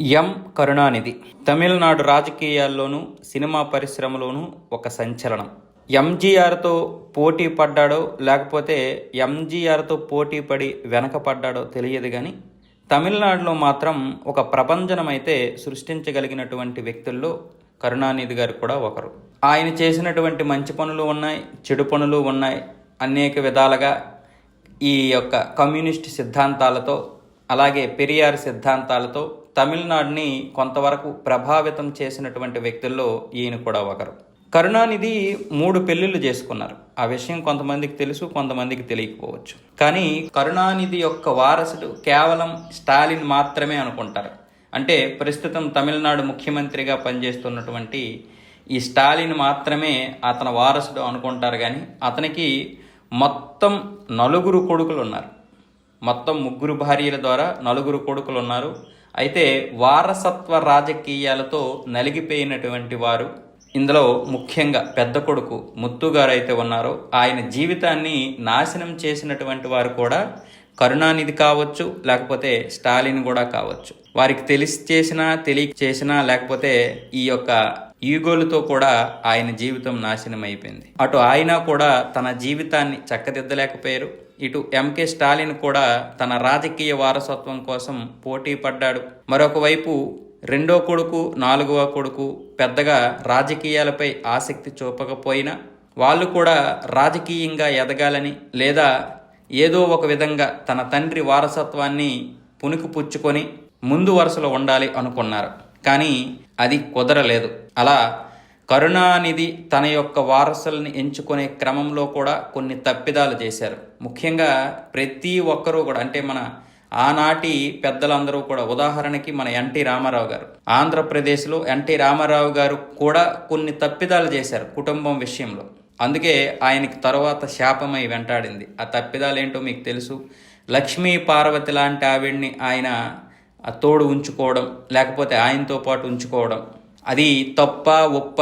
ఎం కరుణానిధి. తమిళనాడు రాజకీయాల్లోనూ సినిమా పరిశ్రమలోనూ ఒక సంచలనం. ఎంజీఆర్తో పోటీ పడ్డాడో లేకపోతే ఎంజీఆర్తో పోటీ పడి వెనకపడ్డాడో తెలియదు కానీ తమిళనాడులో మాత్రం ఒక ప్రపంచనం అయితే సృష్టించగలిగినటువంటి వ్యక్తుల్లో కరుణానిధి గారు కూడా ఒకరు. ఆయన చేసినటువంటి మంచి పనులు ఉన్నాయి చెడు పనులు ఉన్నాయి అనేక విధాలుగా ఈ యొక్క కమ్యూనిస్ట్ సిద్ధాంతాలతో అలాగే పెరియార్ సిద్ధాంతాలతో తమిళనాడుని కొంతవరకు ప్రభావితం చేసినటువంటి వ్యక్తుల్లో ఈయన కూడా ఒకరు. కరుణానిధి మూడు పెళ్ళిళ్ళు చేసుకున్నారు. ఆ విషయం కొంతమందికి తెలుసు కొంతమందికి తెలియకపోవచ్చు. కానీ కరుణానిధి యొక్క వారసుడు కేవలం స్టాలిన్ మాత్రమే అనుకుంటారు. అంటే ప్రస్తుతం తమిళనాడు ముఖ్యమంత్రిగా పనిచేస్తున్నటువంటి ఈ స్టాలిన్ మాత్రమే అతని వారసుడు అనుకుంటారు కానీ అతనికి మొత్తం నలుగురు కొడుకులు ఉన్నారు. మొత్తం ముగ్గురు భార్యల ద్వారా నలుగురు కొడుకులు ఉన్నారు. అయితే వారసత్వ రాజకీయాలతో నలిగిపోయినటువంటి వారు ఇందులో ముఖ్యంగా పెద్ద కొడుకు ముత్తు గారు అయితే ఉన్నారో ఆయన జీవితాన్ని నాశనం చేసినటువంటి వారు కూడా కరుణానిధి కావచ్చు లేకపోతే స్టాలిన్ కూడా కావచ్చు. వారికి తెలిసి చేసినా తెలియ చేసినా లేకపోతే ఈ యొక్క ఈగోలతో కూడా ఆయన జీవితం నాశనం అయిపోయింది అటు ఆయన కూడా తన జీవితాన్ని చక్కదిద్దలేకపోయారు ఇటు ఎంకే స్టాలిన్ కూడా తన రాజకీయ వారసత్వం కోసం పోటీ పడ్డాడు. మరొకవైపు రెండో కొడుకు నాలుగవ కొడుకు పెద్దగా రాజకీయాలపై ఆసక్తి చూపకపోయినా వాళ్ళు కూడా రాజకీయంగా ఎదగాలని లేదా ఏదో ఒక విధంగా తన తండ్రి వారసత్వాన్ని పుణుకు పుచ్చుకొని ముందు వరుసలో ఉండాలి అనుకున్నారు. కానీ అది కుదరలేదు. అలా కరుణానిధి తన యొక్క వారసుల్ని ఎంచుకునే క్రమంలో కూడా కొన్ని తప్పిదాలు చేశారు. ముఖ్యంగా ప్రతి ఒక్కరూ కూడా అంటే మన ఆనాటి పెద్దలందరూ కూడా ఉదాహరణకి మన ఎన్టీ రామారావు గారు. ఆంధ్రప్రదేశ్లో ఎన్టీ రామారావు గారు కూడా కొన్ని తప్పిదాలు చేశారు కుటుంబం విషయంలో. అందుకే ఆయనకి తర్వాత శాపమై వెంటాడింది. ఆ తప్పిదాలు ఏంటో మీకు తెలుసు. లక్ష్మీ పార్వతి లాంటి ఆవిడ్ని ఆయన తోడు ఉంచుకోవడం లేకపోతే ఆయనతో పాటు ఉంచుకోవడం అది తప్ప ఒప్ప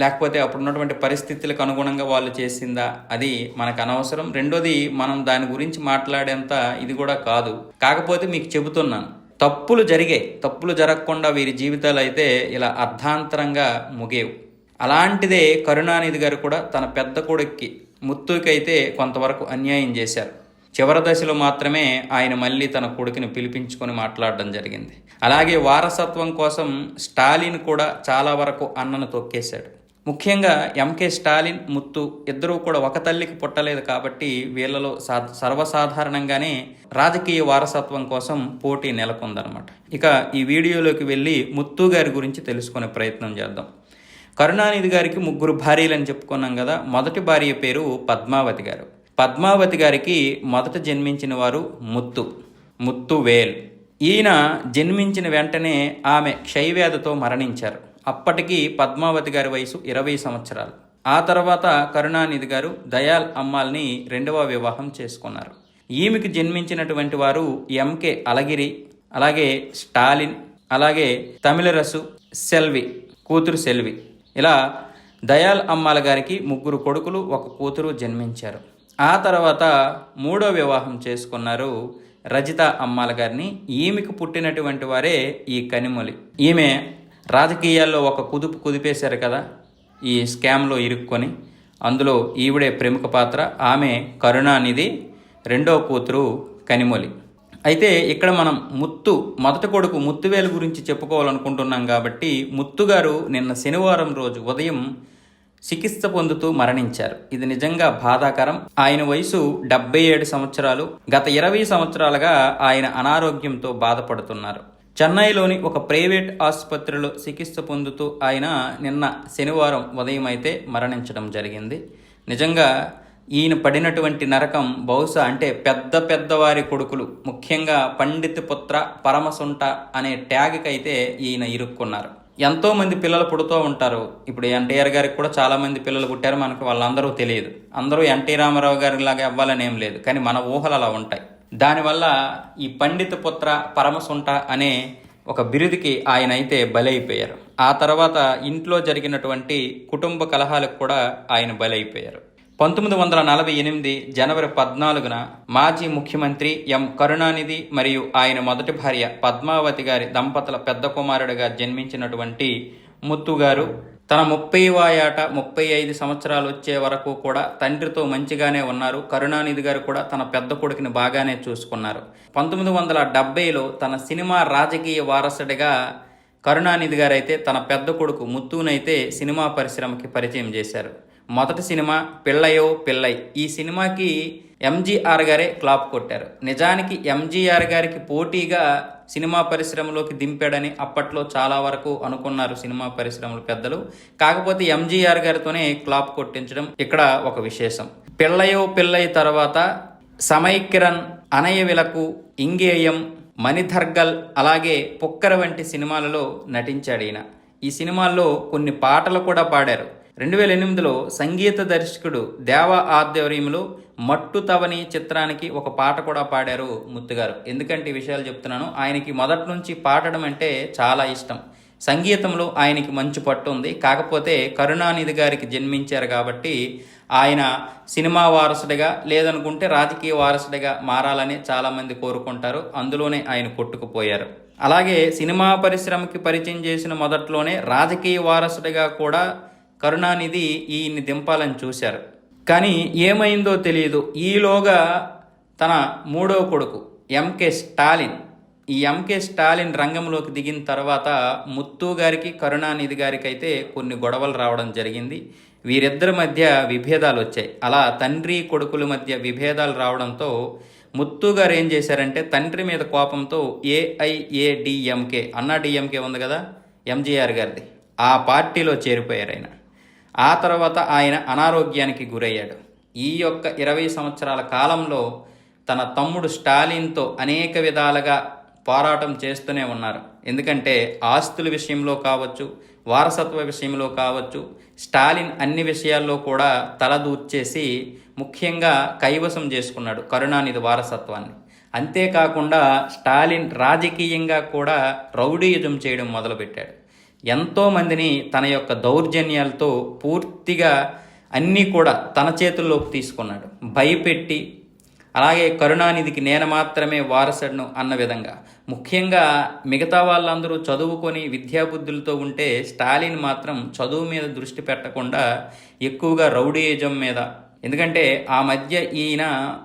లేకపోతే అప్పుడు ఉన్నటువంటి పరిస్థితులకు అనుగుణంగా వాళ్ళు చేసిందా అది మనకు అనవసరం. రెండోది మనం దాని గురించి మాట్లాడేంత ఇది కూడా కాదు. కాకపోతే మీకు చెబుతున్నాను తప్పులు జరిగాయి తప్పులు జరగకుండా వీరి జీవితాలు అయితే ఇలా అర్ధాంతరంగా ముగేవు అలాంటిదే కరుణానిధి గారు కూడా తన పెద్ద కొడుక్కి ముత్తుకైతే కొంతవరకు అన్యాయం చేశారు. చివరి దశలో మాత్రమే ఆయన మళ్ళీ తన కొడుకుని పిలిపించుకొని మాట్లాడడం జరిగింది. అలాగే వారసత్వం కోసం స్టాలిన్ కూడా చాలా వరకు అన్నను తొక్కేశాడు. ముఖ్యంగా ఎంకే స్టాలిన్ ముత్తు ఇద్దరూ కూడా ఒక తల్లికి పుట్టలేదు కాబట్టి వీళ్ళలో సా సర్వసాధారణంగానే రాజకీయ వారసత్వం కోసం పోటీ నెలకొందనమాట ఇక ఈ వీడియోలోకి వెళ్ళి ముత్తు గారి గురించి తెలుసుకునే ప్రయత్నం చేద్దాం. కరుణానిధి గారికి ముగ్గురు భార్యలని చెప్పుకున్నాం కదా మొదటి భార్య పేరు పద్మావతి గారు. పద్మావతి గారికి మొదట జన్మించిన వారు ముత్తు ముత్తు వేల్. ఈయన జన్మించిన వెంటనే ఆమె క్షయవ్యాధితో మరణించారు. అప్పటికి పద్మావతి గారి వయసు ఇరవై సంవత్సరాలు. ఆ తర్వాత కరుణానిధి గారు దయాల్ అమ్మాల్ని రెండవ వివాహం చేసుకున్నారు. ఈమెకు జన్మించినటువంటి వారు ఎంకే అలగిరి అలాగే స్టాలిన్ అలాగే తమిళరసు సెల్వి కూతురు సెల్వి. ఇలా దయాల్ అమ్మాల గారికి ముగ్గురు కొడుకులు ఒక కూతురు జన్మించారు. ఆ తర్వాత మూడో వివాహం చేసుకున్నారు రజిత అమ్మాల గారిని. ఈమెకు పుట్టినటువంటి వారే ఈ కనిమొలి. ఈమె రాజకీయాల్లో ఒక కుదుపు కుదిపేశారు కదా ఈ స్కామ్లో ఇరుక్కొని. అందులో ఈవిడే ప్రముఖ పాత్ర ఆమె కరుణానిధి రెండో కూతురు కనిమొలి. అయితే ఇక్కడ మనం ముత్తు మొదటి కొడుకు ముత్తువేలు గురించి చెప్పుకోవాలనుకుంటున్నాం కాబట్టి ముత్తు గారు నిన్న శనివారం రోజు ఉదయం చికిత్స పొందుతూ మరణించారు. ఇది నిజంగా బాధాకరం. ఆయన వయసు డెబ్బై ఏడు సంవత్సరాలు. గత ఇరవై సంవత్సరాలుగా ఆయన అనారోగ్యంతో బాధపడుతున్నారు. చెన్నైలోని ఒక ప్రైవేట్ ఆసుపత్రిలో చికిత్స పొందుతూ ఆయన నిన్న శనివారం ఉదయం అయితే మరణించడం జరిగింది. నిజంగా ఈయన పడినటువంటి నరకం బహుశా అంటే పెద్ద పెద్దవారి కొడుకులు ముఖ్యంగా పండిత్ పుత్ర పరమసుంట అనే ట్యాగ్కైతే ఈయన ఇరుక్కున్నారు. ఎంతోమంది పిల్లలు పుడుతూ ఉంటారు. ఇప్పుడు ఎన్టీఆర్ గారికి కూడా చాలామంది పిల్లలు పుట్టారు. మనకు వాళ్ళందరూ తెలియదు. అందరూ ఎన్టీ రామారావు గారి లాగా అవ్వాలని ఏం లేదు. కానీ మన ఊహలు అలా ఉంటాయి. దానివల్ల ఈ పండిత పుత్ర పరమసుంట అనే ఒక బిరుదుకి ఆయన అయితే బలైపోయారు. ఆ తర్వాత ఇంట్లో జరిగినటువంటి కుటుంబ కలహాలకు కూడా ఆయన బలైపోయారు. పంతొమ్మిది వందల నలభై ఎనిమిది జనవరి పద్నాలుగున మాజీ ముఖ్యమంత్రి ఎం. కరుణానిధి మరియు ఆయన మొదటి భార్య పద్మావతి గారి దంపతుల పెద్ద కుమారుడిగా జన్మించినటువంటి ముత్తు గారు తన ముప్పై వాయాట ముప్పై ఐదు సంవత్సరాలు వచ్చే వరకు కూడా తండ్రితో మంచిగానే ఉన్నారు. కరుణానిధి గారు కూడా తన పెద్ద కొడుకుని బాగానే చూసుకున్నారు. పంతొమ్మిది వందల డెబ్బైలో తన సినిమా రాజకీయ వారసుడిగా కరుణానిధి గారు అయితే తన పెద్ద కొడుకు ముత్తునైతే సినిమా పరిశ్రమకి పరిచయం చేశారు. మొదటి సినిమా పిల్లయో పిల్లై. ఈ సినిమాకి ఎంజీఆర్ గారే క్లాప్ కొట్టారు. నిజానికి ఎంజీఆర్ గారికి పోటీగా సినిమా పరిశ్రమలోకి దింపాడని అప్పట్లో చాలా వరకు అనుకున్నారు సినిమా పరిశ్రమల పెద్దలు. కాకపోతే ఎంజీఆర్ గారితోనే క్లాప్ కొట్టించడం ఇక్కడ ఒక విశేషం. పిల్లయో పిల్లై తర్వాత సమైకిరణ్ అనయ విలకు ఇంగేయం మణిధర్గల్ అలాగే పుక్కర వంటి సినిమాలలో నటించాడు ఈయన ఈ సినిమాల్లో కొన్ని పాటలు కూడా పాడారు. రెండు వేల ఎనిమిదిలో సంగీత దర్శకుడు దేవ ఆధ్వర్యంలో మట్టు తవని చిత్రానికి ఒక పాట కూడా పాడారు ముత్తుగారు ఎందుకంటే ఈ విషయాలు చెప్తున్నాను ఆయనకి మొదటి నుంచి పాడడం అంటే చాలా ఇష్టం. సంగీతంలో ఆయనకి మంచి పట్టు ఉంది. కాకపోతే కరుణానిధి గారికి జన్మించారు కాబట్టి ఆయన సినిమా వారసుడిగా లేదనుకుంటే రాజకీయ వారసుడిగా మారాలని చాలామంది కోరుకుంటారు. అందులోనే ఆయన కొట్టుకుపోయారు. అలాగే సినిమా పరిశ్రమకి పరిచయం చేసిన మొదట్లోనే రాజకీయ వారసుడిగా కూడా కరుణానిధి ఈయన్ని దింపాలని చూశారు. కానీ ఏమైందో తెలియదు. ఈలోగా తన మూడో కొడుకు ఎంకే స్టాలిన్ ఈ ఎంకే స్టాలిన్ రంగంలోకి దిగిన తర్వాత ముత్తు గారికి కరుణానిధి గారికి అయితే కొన్ని గొడవలు రావడం జరిగింది. వీరిద్దరి మధ్య విభేదాలు వచ్చాయి. అలా తండ్రి కొడుకుల మధ్య విభేదాలు రావడంతో ముత్తు గారు ఏం చేశారంటే తండ్రి మీద కోపంతో ఏఐఏడిఎంకే అన్నా డిఎంకే ఉంది కదా ఎంజీఆర్ గారిది ఆ పార్టీలో చేరిపోయారు ఆయన. ఆ తర్వాత ఆయన అనారోగ్యానికి గురయ్యాడు. ఈ యొక్క ఇరవై సంవత్సరాల కాలంలో తన తమ్ముడు స్టాలిన్తో అనేక విధాలుగా పోరాటం చేస్తూనే ఉన్నారు. ఎందుకంటే ఆస్తుల విషయంలో కావచ్చు వారసత్వ విషయంలో కావచ్చు స్టాలిన్ అన్ని విషయాల్లో కూడా తలదూర్చేసి ముఖ్యంగా కైవసం చేసుకున్నాడు కరుణానిధి వారసత్వాన్ని. అంతేకాకుండా స్టాలిన్ రాజకీయంగా కూడా రౌడీయుజం చేయడం మొదలుపెట్టాడు. ఎంతోమందిని తన యొక్క దౌర్జన్యాలతో పూర్తిగా అన్నీ కూడా తన చేతుల్లోకి తీసుకున్నాడు. భయపెట్టి అలాగే కరుణానిధికి నేను మాత్రమే వారసుడును అన్న విధంగా. ముఖ్యంగా మిగతా వాళ్ళందరూ చదువుకొని విద్యాబుద్ధులతో ఉంటే స్టాలిన్ మాత్రం చదువు మీద దృష్టి పెట్టకుండా ఎక్కువగా రౌడీయిజం మీద. ఎందుకంటే ఆ మధ్య ఈయన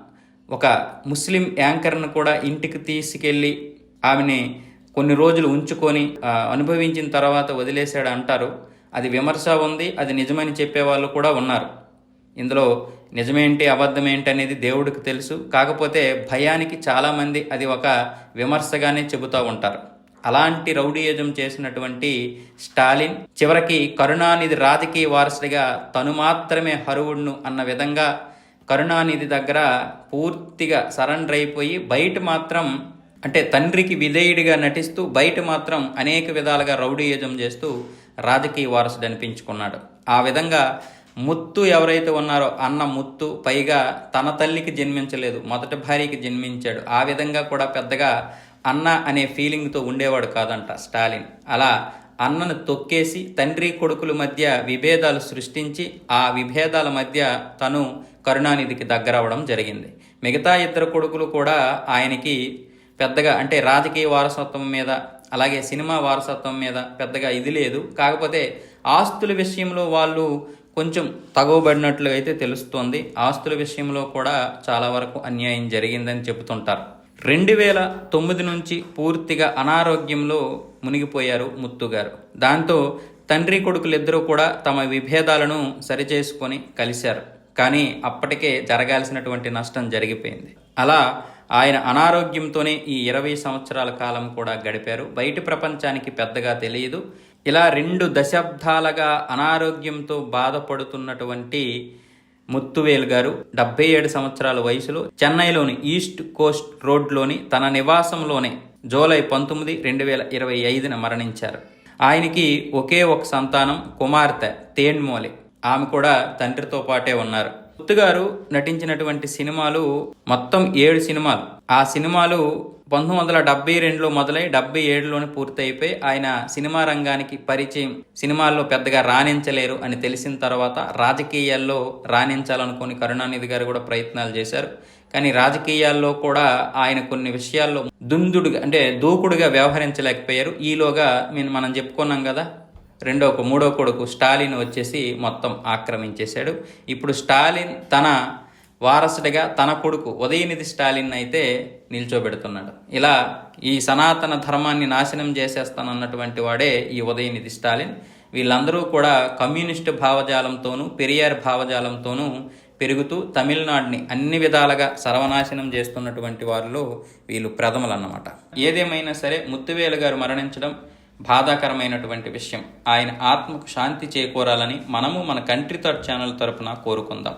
ఒక ముస్లిం యాంకర్ను కూడా ఇంటికి తీసుకెళ్ళి ఆమెని కొన్ని రోజులు ఉంచుకొని అనుభవించిన తర్వాత వదిలేశాడు అంటారు. అది విమర్శ ఉంది అది నిజమని చెప్పే వాళ్ళు కూడా ఉన్నారు. ఇందులో నిజమేంటి అబద్ధమేంటి అనేది దేవుడికి తెలుసు. కాకపోతే భయానికి చాలామంది అది ఒక విమర్శగానే చెబుతూ ఉంటారు. అలాంటి రౌడీయజం చేసినటువంటి స్టాలిన్ చివరికి కరుణానిధి రాజకీయ వారసుడిగా తను మాత్రమే హరువుడును అన్న విధంగా కరుణానిధి దగ్గర పూర్తిగా సరెండర్ అయిపోయి బయట మాత్రం అంటే తండ్రికి విధేయుడిగా నటిస్తూ బయట మాత్రం అనేక విధాలుగా రౌడీయజం చేస్తూ రాజకీయ వారసుడు అనిపించుకున్నాడు. ఆ విధంగా ముత్తు ఎవరైతే ఉన్నారో అన్న ముత్తు పైగా తన తల్లికి జన్మించలేదు మొదటి భార్యకి జన్మించాడు. ఆ విధంగా కూడా పెద్దగా అన్న అనే ఫీలింగ్తో ఉండేవాడు కాదంట స్టాలిన్. అలా అన్నను తొక్కేసి తండ్రి కొడుకుల మధ్య విభేదాలు సృష్టించి ఆ విభేదాల మధ్య తను కరుణానిధికి దగ్గరవడం జరిగింది. మిగతా ఇద్దరు కొడుకులు కూడా ఆయనకి పెద్దగా అంటే రాజకీయ వారసత్వం మీద అలాగే సినిమా వారసత్వం మీద పెద్దగా ఇది లేదు. కాకపోతే ఆస్తుల విషయంలో వాళ్ళు కొంచెం తగవబడినట్లు అయితే తెలుస్తోంది. ఆస్తుల విషయంలో కూడా చాలా వరకు అన్యాయం జరిగిందని చెబుతుంటారు. రెండు వేల తొమ్మిది నుంచి పూర్తిగా అనారోగ్యంలో మునిగిపోయారు ముత్తుగారు దాంతో తండ్రి కొడుకులిద్దరూ కూడా తమ విభేదాలను సరిచేసుకొని కలిశారు. కానీ అప్పటికే జరగాల్సినటువంటి నష్టం జరిగిపోయింది. అలా ఆయన అనారోగ్యంతోనే ఈ ఇరవై సంవత్సరాల కాలం కూడా గడిపారు. బయటి ప్రపంచానికి పెద్దగా తెలియదు. ఇలా రెండు దశాబ్దాలుగా అనారోగ్యంతో బాధపడుతున్నటువంటి ముత్తువేల్ గారు డెబ్బై ఏడు సంవత్సరాల వయసులో చెన్నైలోని ఈస్ట్ కోస్ట్ రోడ్లోని తన నివాసంలోనే జూలై పంతొమ్మిది రెండు వేల ఇరవై ఐదున మరణించారు. ఆయనకి ఒకే ఒక సంతానం కుమార్తె తేన్మోలే. ఆమె కూడా తండ్రితో పాటే ఉన్నారు. ముత్తు గారు నటించినటువంటి సినిమాలు మొత్తం ఏడు సినిమాలు. ఆ సినిమాలు పంతొమ్మిది వందల డెబ్బై రెండులో మొదలై డెబ్బై ఏడులోనే పూర్తయిపోయి ఆయన సినిమా రంగానికి పరిచయం సినిమాల్లో పెద్దగా రాణించలేరు అని తెలిసిన తర్వాత రాజకీయాల్లో రాణించాలనుకుని కరుణానిధి గారు కూడా ప్రయత్నాలు చేశారు. కానీ రాజకీయాల్లో కూడా ఆయన కొన్ని విషయాల్లో దుందుడుగా అంటే దూకుడుగా వ్యవహరించలేకపోయారు. ఈలోగా మేము మనం చెప్పుకున్నాం కదా రెండో ఒక మూడో కొడుకు స్టాలిన్ వచ్చేసి మొత్తం ఆక్రమించేశాడు. ఇప్పుడు స్టాలిన్ తన వారసుడిగా తన కొడుకు ఉదయనిధి స్టాలిన్ అయితే నిల్చోబెడుతున్నాడు. ఇలా ఈ సనాతన ధర్మాన్ని నాశనం చేసేస్తానన్నటువంటి వాడే ఈ ఉదయనిధి స్టాలిన్. వీళ్ళందరూ కూడా కమ్యూనిస్టు భావజాలంతోనూ పెరియార్ భావజాలంతోనూ పెరుగుతూ తమిళనాడుని అన్ని విధాలుగా సర్వనాశనం చేస్తున్నటువంటి వారిలో వీళ్ళు ప్రథమలు అన్నమాట ఏదేమైనా సరే ముత్తువేలు గారు మరణించడం బాధాకరమైనటువంటి విషయం. ఆయన ఆత్మకు శాంతి చేకూరాలని మనము మన కంట్రీ థర్డ్ ఛానల్ తరపున కోరుకుందాం.